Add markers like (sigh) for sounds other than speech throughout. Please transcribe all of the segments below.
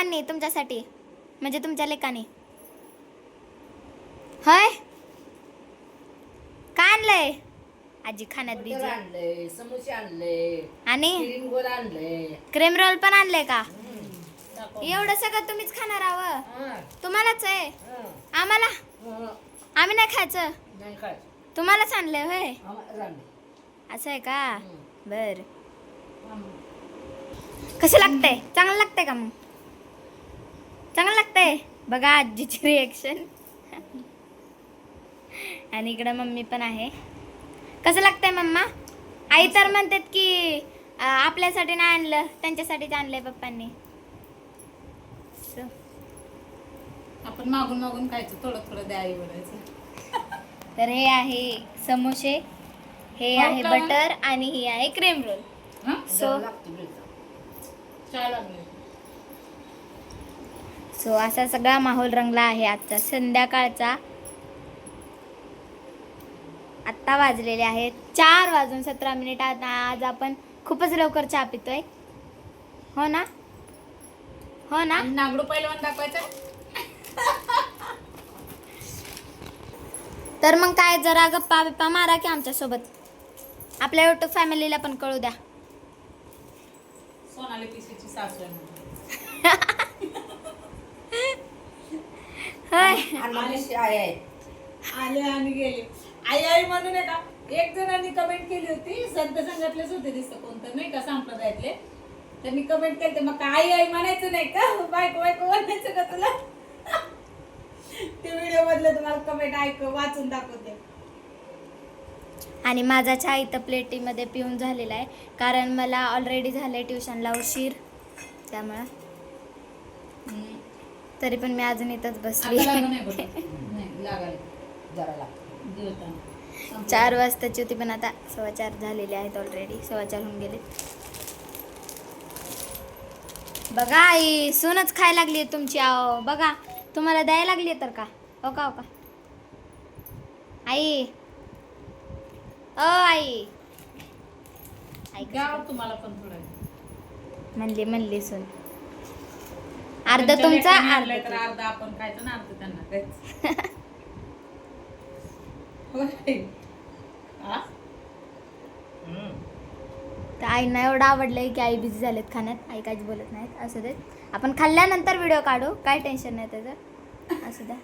पप्पांनी तुमच्यासाठी म्हणजे तुमच्या लेकाने. होय? काय आणलंय? आजी खाण्यात बिझी आणले समोसे आणले आणि? क्रीम गोल आणले क्रीम रोल पण आणले का. एवढं सगळं तुम्हीच खाणार आव तुम्हालाच आहे. आम्हाला. आम्ही नाही खायचं. तुम्हालाच आणलंय होय. असं आहे का. बर. कसं लागतंय? चांगलं लागतंय का मग? चांगलं लागतंय. बघा आजीची रिएक्शन आणि इकडं मम्मी पण आहे. कसं लागतंय मम्मा? आई तर म्हणतात की आपल्यासाठी नाही आणलं त्यांच्यासाठीच आणलंय पप्पांनी. आपण मागून मागून खायचं थोडं थोडं द्या आई बोलायचं. तर हे आहे समोसे हे हो आहे? बटर आणि हे आहे क्रीम रोल. हा? सो लागतो bread. चाय लागले सो असा सगळा माहोल रंगला आहे आजचा. संध्याकाळचा आत्ता वाजलेले आहेत. चार वाजून सतरा मिनिट आता आज आपण खूपच लवकर चहा पितोय. हो ना? हो ना? नागडू पहिलवान दाखवायचं तर मग काय जरा गप्पा बिप्पा मारा की आमच्यासोबत. आपल्या युट्यूब फॅमिलीला पण कळू द्या. सोनाली पिशीची सासू (laughs) आहे मग आहे. आले आणि गेले. आई आई म्हणून आहे का? एक जणांनी कमेंट केली होती. संत संघातलेच होते दिसतं कोणतं नाही का संप्रदायातले. त्यांनी कमेंट केली मग काय आई आई म्हणायचं नाही का? बायको बायको म्हणायचं का तुला? ते व्हिडिओ मधलं तुम्हाला कमेंट ऐक वाचून दाखवते. आणि माझा चहा इथं प्लेटीमध्ये पिऊन झालेला आहे. कारण मला ऑलरेडी झालं ट्युशनला उशीर. त्यामुळं. तरी पण मी अजून इथंच बसली. चार वाजताची होती पण आता सव्वा चार झालेले आहेत ऑलरेडी सव्वा चार होऊन गेले. बघा आई सूनच खायला लागली तुमची आहो बघा तुम्हाला द्यायला लागली तर का? हो का हो का? आई. ओ आई. द्या तुम्हाला पण थोडं. म्हणली म्हणली सून. अर्ध त्यांच्या तुमचा लेकरांनी अर्ध तर आपण खायचं ना अर्ध त्यांना द्यायचं. (laughs) होय. हा? हम्म. तर आईना एवढं आवडलंय की आई बिझी झालेत खाण्यात आई काहीच बोलत नाहीत असू देत आपण खाल्ल्यानंतर व्हिडिओ काढू काय टेन्शन नाही त्याचं असू द्या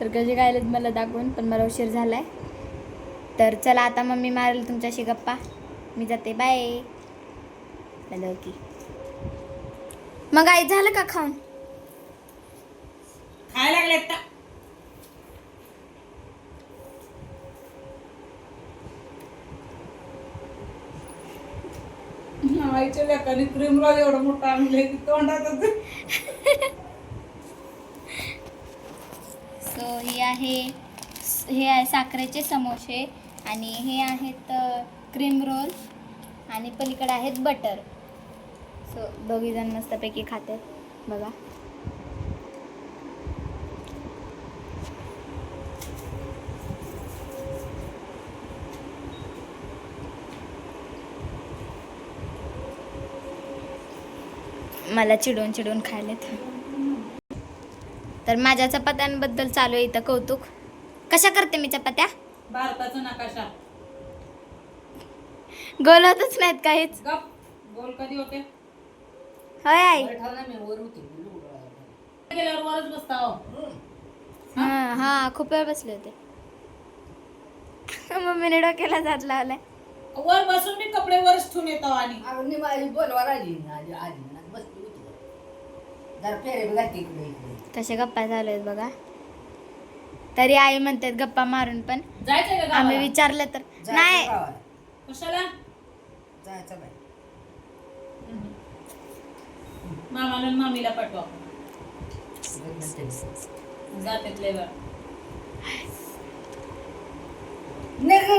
तर कसे काय मला दाखवून पण मला उशीर झालाय तर चला आता मम्मी मारेल तुमच्याशी गप्पा मी जाते बाय हॅलो की मग आई झालं का खाऊन? खायला लागलेत का आईच्या लेकाने क्रीम रोल एवढं मोठं आणलंय की तोंडात सो (laughs) हे आहे हे आहे साखरेचे समोसे आणि हे आहेत क्रीम रोल आणि पलीकडे आहेत बटर. सो दोघीजण मस्तपैकी खातात बघा. मला चिडून चिडून खायलेत. तर माझ्या चपात्यांबद्दल चालू आहे इथं कौतुक. कशा करते मी चपात्या? भारताचा नकाशा. गोलवतच नाहीत काहीच. गप. बोल कधी होते? होय आई. गेल्यावर वरच बसता हो. हा हा खूप वेळ बसले होते. (laughs) मम्मीने डोक्याला जात लावलाय. वर बसून मी कपडे वरच ठेवून येतो आणि. माझी आली ना आली आली ना बसली होती वर. जरा फेरे बघा तिकडे इकडे कशा गप्पा चालू आहेत बघा. तरी आई म्हणतात गप्पा मारून पण. जायचंय का आम्ही गावाला? विचारलं तर. जायचं नाही. गावाला. कशाला? जायचं बाई. मामाला आणि मामीला पाठवा. जातात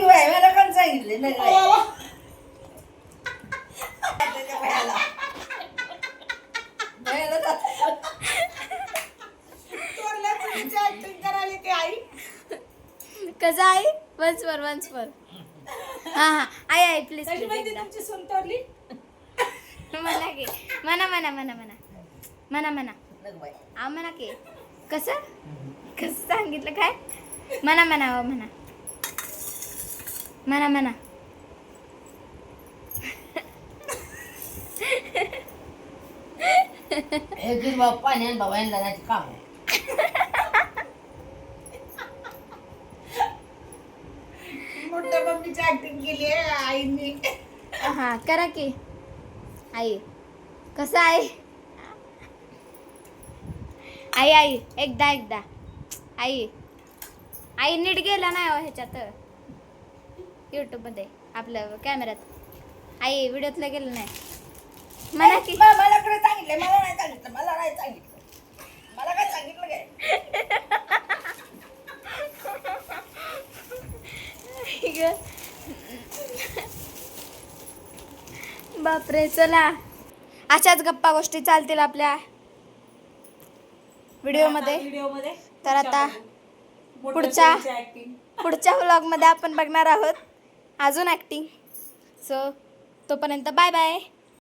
बाई, मला कोण सांगितले? नाही बाई. त्याच्या बायाला. बायाला जात- करायला ते आई. कसं आई? वन्स वर वन्स वर हा हा. आई आई प्लीज तुमची सून तोडली? म्हणा की. म्हणा म्हणा म्हणा म्हणा. म्हणा म्हणा. आ म्हणा की. कसं? कसं सांगितलं काय? म्हणा म्हणा हो म्हणा. म्हणा म्हणा. हे गिर बाबा पाणी आणि बाबा यांना काम आहे. मोठ्या मम्मीची ऍक्टिंग केली हा करा की. आई कसं आहे? आई आई एकदा एकदा. आई आई नीट गेला नाही हो ह्याच्यात. यूट्यूबमध्ये आपलं कॅमेऱ्यात आई व्हिडिओतलं गेलं नाही. म्हणा की. मला सांगितलं मला नाही सांगितलं मला नाही सांगितलं. मला काय सांगितलं काय? (laughs) बापरे चला. अशाच गप्पा गोष्टी चालतील आपल्या व्हिडिओमध्ये. व्हिडिओमध्ये तर आता पुढच्या- पुढच्या व्लॉगमध्ये आपण बघणार आहोत. अजून ॲक्टिंग सो तोपर्यंत बाय बाय